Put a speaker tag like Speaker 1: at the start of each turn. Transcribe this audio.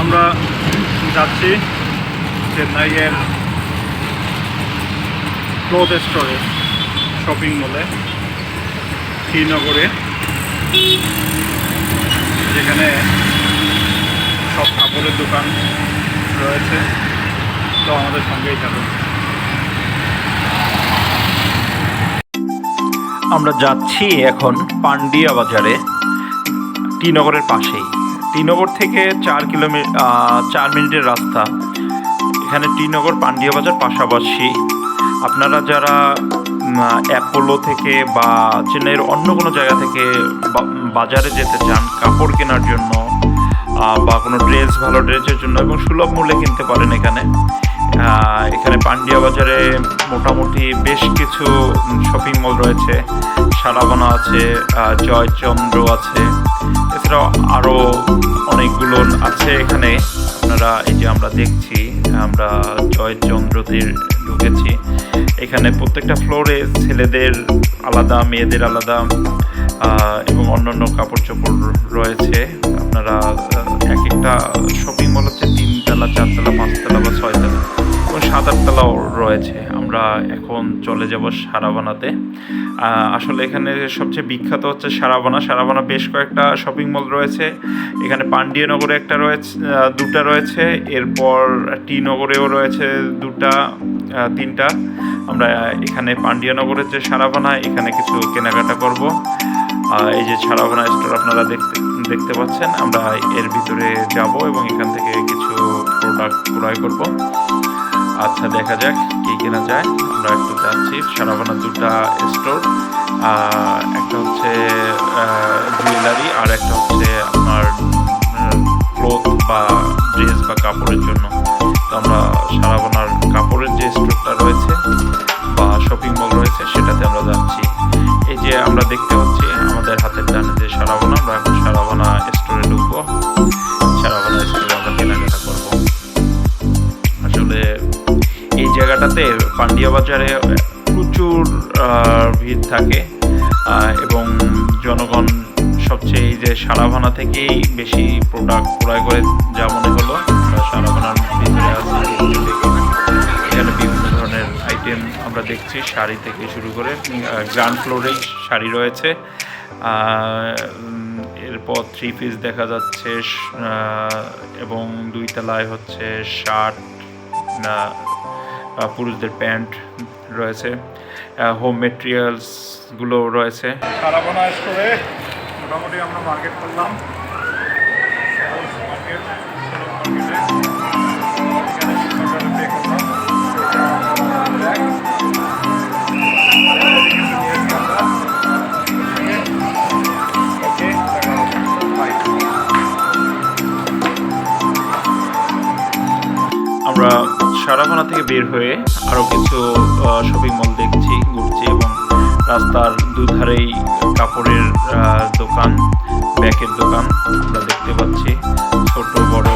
Speaker 1: আমরা যাচ্ছি চেন্নাইয়ের ক্লোথ স্টোরে, শপিং মলে, শ্রীনগরে, যেখানে সব কাপড়ের দোকান রয়েছে। তো আমাদের সঙ্গেই থাকুন।
Speaker 2: আমরা যাচ্ছি এখন পান্ডিয়া বাজারে টিনগরের পাশেই। টিনগর থেকে চার কিলোমিটার চার মিনিটের রাস্তা। এখানে টিনগর, পান্ডিয়া বাজার পাশাপাশি। আপনারা যারা অ্যাপোলো থেকে বা চেন্নাইয়ের অন্য কোনো জায়গা থেকে বাজারে যেতে চান, কাপড় কেনার জন্য বা কোনো ড্রেস, ভালো ড্রেসের জন্য এবং সুলভ মূল্যে কিনতে পারেন এখানে। বাজারে মোটামুটি বেশ কিছু শপিং মল রয়েছে। সারাবানা আছে জয়চন্দ্র আছে। এছাড়াও আরও অনেকগুলো আছে এখানে। আপনারা এই যে আমরা দেখছি, আমরা জয়চন্দ্রতে ঢুকেছি। এখানে প্রত্যেকটা ফ্লোরে ছেলেদের আলাদা, মেয়েদের আলাদা এবং অন্যান্য কাপড় চোপড় রয়েছে। আপনারা এক একটা শপিং মল হচ্ছে রয়েছে। আমরা এখন চলে যাব সারাবানাতে আসলে এখানে সবচেয়ে বিখ্যাত হচ্ছে সারাবানা সারাবানা বেশ কয়েকটা শপিং মল রয়েছে। এখানে পান্ডিয়ানগরে একটা রয়েছে দুটা রয়েছে। এরপর টি নগরেও রয়েছে দুটা তিনটা। আমরা এখানে পান্ডিয়ানগরের যে সারাবানা এখানে কিছু কেনাকাটা করব। এই যে সারাবানা স্টোর আপনারা দেখতে দেখতে পাচ্ছেন। আমরা এর ভিতরে যাব এবং এখান থেকে কিছু প্রোডাক্ট ক্রয় করব। আচ্ছা দেখা যাক কি কেনা যায়। আমরা একটু যাচ্ছি। সারাবানা দুটা স্টোর একটা হচ্ছে জুয়েলারি আর একটা হচ্ছে আপনার ক্লোথ বা ড্রেস বা কাপড়ের জন্য। জায়গাটাতে পান্ডিয়া বাজারে প্রচুর ভিড় থাকে এবং জনগণ সবচেয়ে এই যে সারাভানা থেকেই বেশি প্রোডাক্ট ক্রয় করে যা মনে হলো সারাভানার ভিতরে এখানে বিভিন্ন ধরনের আইটেম আমরা দেখছি, শাড়ি থেকে শুরু করে গ্রাউন্ড ফ্লোরেই শাড়ি রয়েছে এরপর থ্রি পিস দেখা যাচ্ছে এবং দুই তলায় হচ্ছে শার্ট পুরুষদের প্যান্ট রয়েছে হোম মেটেরিয়ালসগুলো রয়েছে।
Speaker 1: সারাবানা স্টোরে। মোটামুটি আমরা মার্কেট করলাম।
Speaker 2: আমরা সারাখানা থেকে বের হয়ে আরও কিছু শপিং মল দেখছি, ঘুরছি এবং রাস্তার দুধারেই কাপড়ের দোকান, ব্যাগের দোকান আমরা দেখতে পাচ্ছি। ছোট, বড়